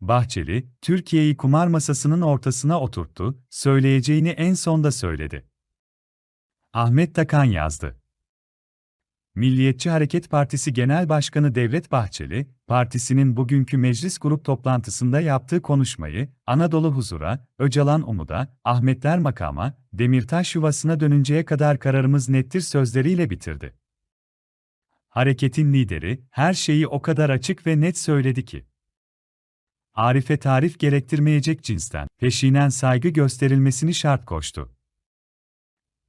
Bahçeli, Türkiye'yi kumar masasının ortasına oturttu, söyleyeceğini en sonda söyledi. Ahmet Takan yazdı. Milliyetçi Hareket Partisi Genel Başkanı Devlet Bahçeli, partisinin bugünkü meclis grup toplantısında yaptığı konuşmayı, Anadolu huzura, Öcalan umuda, Ahmetler makama, Demirtaş yuvasına dönünceye kadar kararımız nettir sözleriyle bitirdi. Hareketin lideri, her şeyi o kadar açık ve net söyledi ki. Arife tarif gerektirmeyecek cinsten, peşinen saygı gösterilmesini şart koştu.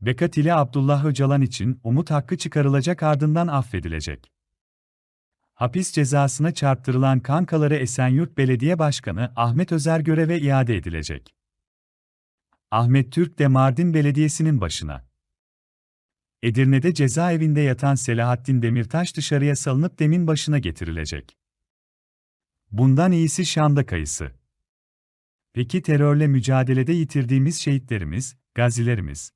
Bekat ile Abdullah Öcalan için umut hakkı çıkarılacak ardından affedilecek. Hapis cezasına çarptırılan kankaları Esenyurt Belediye Başkanı Ahmet Özer göreve iade edilecek. Ahmet Türk de Mardin Belediyesi'nin başına. Edirne'de cezaevinde yatan Selahattin Demirtaş dışarıya salınıp demin başına getirilecek. Bundan iyisi Şam'da kayısı. Peki terörle mücadelede yitirdiğimiz şehitlerimiz, gazilerimiz,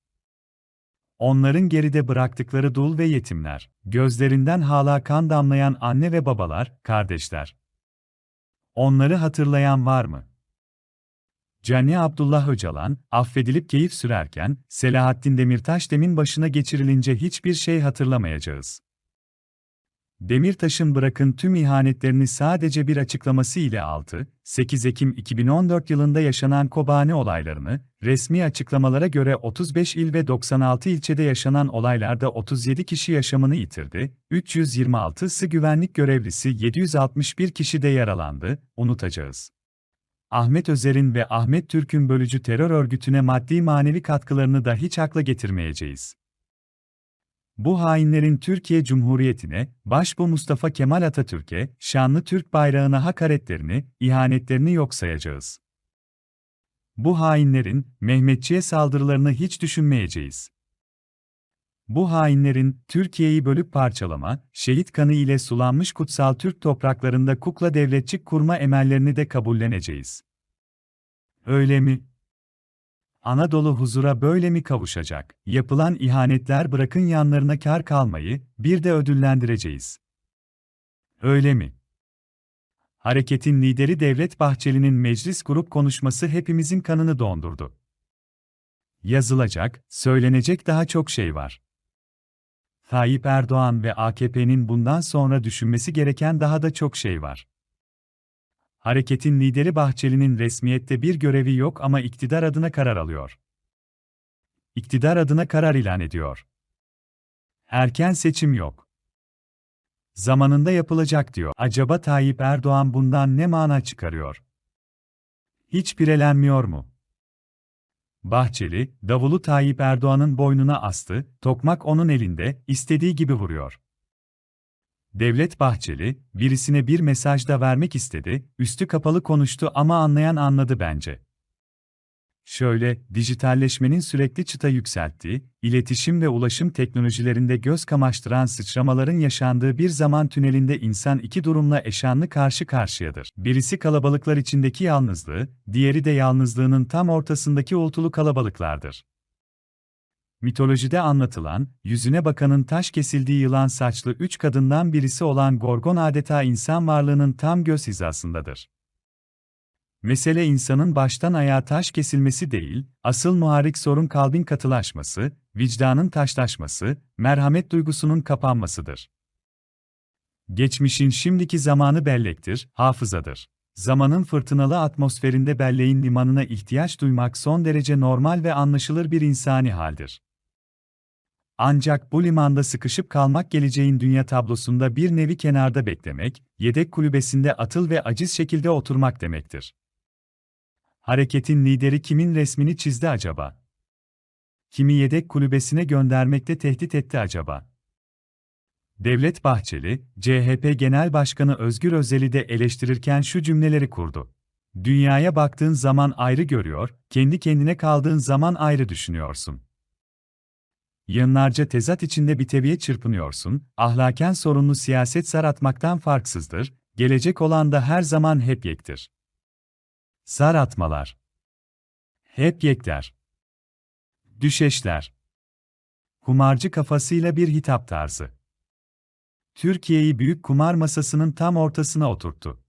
Onların geride bıraktıkları dul ve yetimler, gözlerinden hala kan damlayan anne ve babalar, kardeşler. Onları hatırlayan var mı? Cani Abdullah Öcalan, affedilip keyif sürerken, Selahattin Demirtaş demin başına geçirilince hiçbir şey hatırlamayacağız. Demirtaş'ın bırakın tüm ihanetlerini sadece bir açıklaması ile 6, 8 Ekim 2014 yılında yaşanan Kobani olaylarını, resmi açıklamalara göre 35 il ve 96 ilçede yaşanan olaylarda 37 kişi yaşamını yitirdi, 326'sı güvenlik görevlisi 761 kişi de yaralandı, unutacağız. Ahmet Özer'in ve Ahmet Türk'ün bölücü terör örgütüne maddi manevi katkılarını da hiç akla getirmeyeceğiz. Bu hainlerin Türkiye Cumhuriyeti'ne, başbu Mustafa Kemal Atatürk'e, şanlı Türk bayrağına hakaretlerini, ihanetlerini yok sayacağız. Bu hainlerin, Mehmetçiğe saldırılarını hiç düşünmeyeceğiz. Bu hainlerin, Türkiye'yi bölüp parçalama, şehit kanı ile sulanmış kutsal Türk topraklarında kukla devletçik kurma emellerini de kabulleneceğiz. Öyle mi? Anadolu huzura böyle mi kavuşacak? Yapılan ihanetler bırakın yanlarına kar kalmayı, bir de ödüllendireceğiz. Öyle mi? Hareketin lideri Devlet Bahçeli'nin meclis grup konuşması hepimizin kanını dondurdu. Yazılacak, söylenecek daha çok şey var. Tayyip Erdoğan ve AKP'nin bundan sonra düşünmesi gereken daha da çok şey var. Hareketin lideri Bahçeli'nin resmiyette bir görevi yok ama iktidar adına karar alıyor. İktidar adına karar ilan ediyor. Erken seçim yok. Zamanında yapılacak diyor. Acaba Tayyip Erdoğan bundan ne mana çıkarıyor? Hiç pirelenmiyor mu? Bahçeli, davulu Tayyip Erdoğan'ın boynuna astı, tokmak onun elinde, istediği gibi vuruyor. Devlet Bahçeli, birisine bir mesaj da vermek istedi, üstü kapalı konuştu ama anlayan anladı bence. Şöyle, dijitalleşmenin sürekli çıta yükselttiği, iletişim ve ulaşım teknolojilerinde göz kamaştıran sıçramaların yaşandığı bir zaman tünelinde insan iki durumla eşanlı karşı karşıyadır. Birisi kalabalıklar içindeki yalnızlığı, diğeri de yalnızlığının tam ortasındaki uğultulu kalabalıklardır mitolojide anlatılan, yüzüne bakanın taş kesildiği yılan saçlı üç kadından birisi olan Gorgon adeta insan varlığının tam göz hizasındadır. Mesele insanın baştan ayağa taş kesilmesi değil, asıl muharik sorun kalbin katılaşması, vicdanın taşlaşması, merhamet duygusunun kapanmasıdır. Geçmişin şimdiki zamanı bellektir, hafızadır. Zamanın fırtınalı atmosferinde belleğin limanına ihtiyaç duymak son derece normal ve anlaşılır bir insani haldir. Ancak bu limanda sıkışıp kalmak geleceğin dünya tablosunda bir nevi kenarda beklemek, yedek kulübesinde atıl ve aciz şekilde oturmak demektir. Hareketin lideri kimin resmini çizdi acaba? Kimi yedek kulübesine göndermekte tehdit etti acaba? Devlet Bahçeli, CHP Genel Başkanı Özgür Özel'i de eleştirirken şu cümleleri kurdu. Dünyaya baktığın zaman ayrı görüyor, kendi kendine kaldığın zaman ayrı düşünüyorsun. Yıllarca tezat içinde bir tebiye çırpınıyorsun, ahlaken sorunlu siyaset zar atmaktan farksızdır, gelecek olan da her zaman hep yektir. Zar atmalar. Hep yekler. Düşeşler. Kumarcı kafasıyla bir hitap tarzı. Türkiye'yi büyük kumar masasının tam ortasına oturttu.